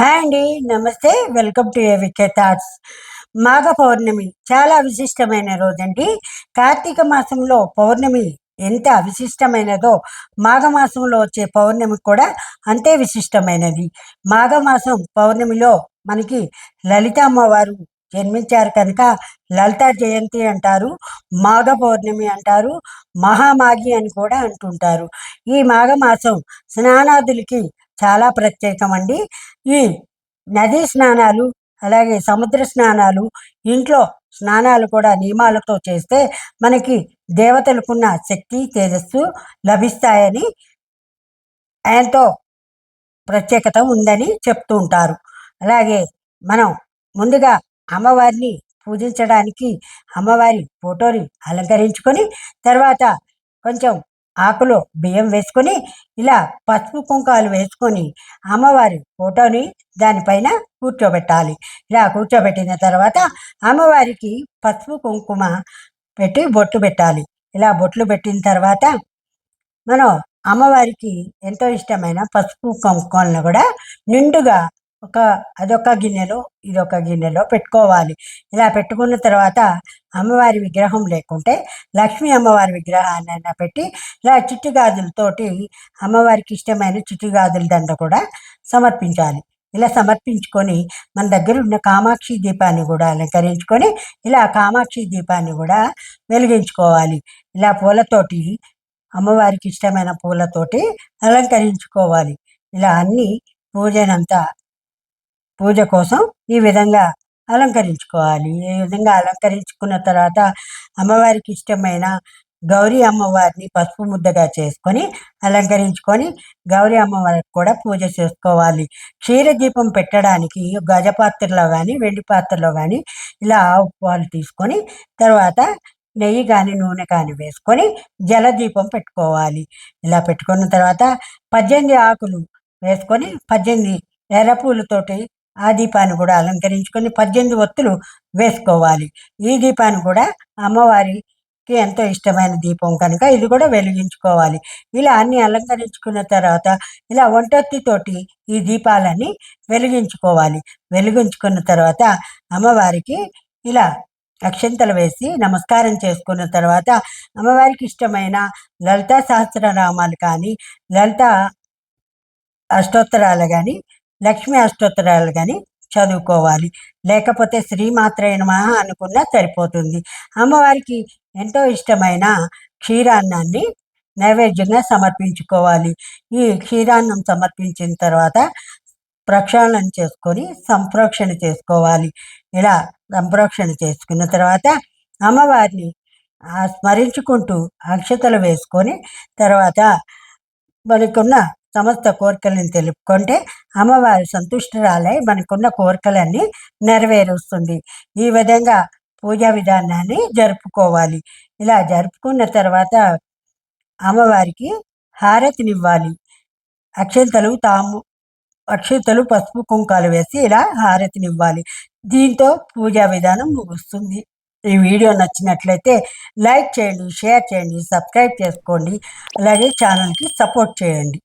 Hi అండి నమస్తే. Welcome to AVK thoughts. మాఘ పౌర్ణమి చాలా విశిష్టమైన రోజండి. కార్తీక మాసంలో పౌర్ణమి ఎంత విశిష్టమైనదో మాఘమాసంలో వచ్చే పౌర్ణమి కూడా అంతే విశిష్టమైనది. మాఘమాసం పౌర్ణమిలో మనకి లలిత అమ్మవారు జన్మించారు కనుక లలితా జయంతి అంటారు మాఘ పౌర్ణమి అంటారు మహామాఘి అని కూడా అంటుంటారు. ఈ మాఘమాసం స్నానాదులకి చాలా ప్రత్యేకం అండి ఈ నదీ స్నానాలు అలాగే సముద్ర స్నానాలు ఇంట్లో స్నానాలు కూడా నియమాలతో చేస్తే మనకి దేవతలకున్న శక్తి తేజస్సు లభిస్తాయని ఎంతో ప్రత్యేకత ఉందని చెప్తూ ఉంటారు. అలాగే మనం ముందుగా అమ్మవారిని పూజించడానికి అమ్మవారి ఫోటోని అలంకరించుకొని తర్వాత కొంచెం ఆకులో బియ్యం వేసుకొని ఇలా పసుపు కుంకాలు వేసుకొని అమ్మవారి ఫోటోని దానిపైన కూర్చోబెట్టాలి. ఇలా కూర్చోబెట్టిన తర్వాత అమ్మవారికి పసుపు కుంకుమ పెట్టి బొట్టు పెట్టాలి. ఇలా బొట్లు పెట్టిన తర్వాత మనం అమ్మవారికి ఎంతో ఇష్టమైన పసుపు కుంకుమలను కూడా నిండుగా ఒక అదొక గిన్నెలో ఇదొక గిన్నెలో పెట్టుకోవాలి. ఇలా పెట్టుకున్న తర్వాత అమ్మవారి విగ్రహం లేకుంటే లక్ష్మీ అమ్మవారి విగ్రహాన్ని అయినా పెట్టి ఇలా చిట్టుగాజులతోటి అమ్మవారికి ఇష్టమైన చిట్టుగాజుల దండ కూడా సమర్పించాలి. ఇలా సమర్పించుకొని మన దగ్గర ఉన్న కామాక్షి దీపాన్ని కూడా అలంకరించుకొని ఇలా కామాక్షి దీపాన్ని కూడా వెలిగించుకోవాలి. ఇలా పూలతోటి అమ్మవారికి ఇష్టమైన పూలతోటి అలంకరించుకోవాలి. ఇలా అన్ని పూజనంతా పూజ కోసం ఈ విధంగా అలంకరించుకోవాలి. ఈ విధంగా అలంకరించుకున్న తర్వాత అమ్మవారికి ఇష్టమైన గౌరీ అమ్మవారిని పసుపు ముద్దగా చేసుకొని అలంకరించుకొని గౌరీ అమ్మవారికి కూడా పూజ చేసుకోవాలి. క్షీరదీపం పెట్టడానికి గజ పాత్రలో కానీ వెండి పాత్రలో కానీ ఇలా ఆవు పాలు తీసుకొని తర్వాత నెయ్యి కానీ నూనె కానీ వేసుకొని జలదీపం పెట్టుకోవాలి. ఇలా పెట్టుకున్న తర్వాత పద్దెనిమిది ఆకులు వేసుకొని పద్దెనిమిది ఎర్రపూలతోటి ఆ దీపాన్ని కూడా అలంకరించుకొని పద్దెనిమిది ఒత్తులు వేసుకోవాలి. ఈ దీపాన్ని కూడా అమ్మవారికి ఎంతో ఇష్టమైన దీపం కనుక ఇది కూడా వెలిగించుకోవాలి. ఇలా అన్ని అలంకరించుకున్న తర్వాత ఇలా ఒంటొత్తితోటి ఈ దీపాలన్నీ వెలిగించుకోవాలి. వెలిగించుకున్న తర్వాత అమ్మవారికి ఇలా అక్షంతలు వేసి నమస్కారం చేసుకున్న తర్వాత అమ్మవారికి ఇష్టమైన లలితా సహస్రనామాలు కానీ లలిత అష్టోత్తరాలు కానీ లక్ష్మీ అష్టోత్తరాలు కానీ చదువుకోవాలి. లేకపోతే శ్రీమాత్రే నమ అనుకున్నా సరిపోతుంది. అమ్మవారికి ఎంతో ఇష్టమైన క్షీరాన్నాన్ని నైవేద్యంగా సమర్పించుకోవాలి. ఈ క్షీరాన్నం సమర్పించిన తర్వాత ప్రక్షాళన చేసుకొని సంప్రోక్షణ చేసుకోవాలి. ఇలా సంప్రోక్షణ చేసుకున్న తర్వాత అమ్మవారిని స్మరించుకుంటూ అక్షతలు వేసుకొని తర్వాత మనకున్న సమస్త కోరికలను తెలుపుకుంటే అమ్మవారి సంతుష్టురాలై మనకున్న కోరికలన్నీ నెరవేరుస్తుంది. ఈ విధంగా పూజా విధానాన్ని జరుపుకోవాలి. ఇలా జరుపుకున్న తర్వాత అమ్మవారికి హారతినివ్వాలి. అక్షంతలు తాము అక్షంతలు పసుపు కుంకాలు వేసి ఇలా హారతినివ్వాలి. దీంతో పూజా విధానం ముగుస్తుంది. ఈ వీడియో నచ్చినట్లయితే లైక్ చేయండి షేర్ చేయండి సబ్స్క్రైబ్ చేసుకోండి. అలాగే ఛానల్కి సపోర్ట్ చేయండి.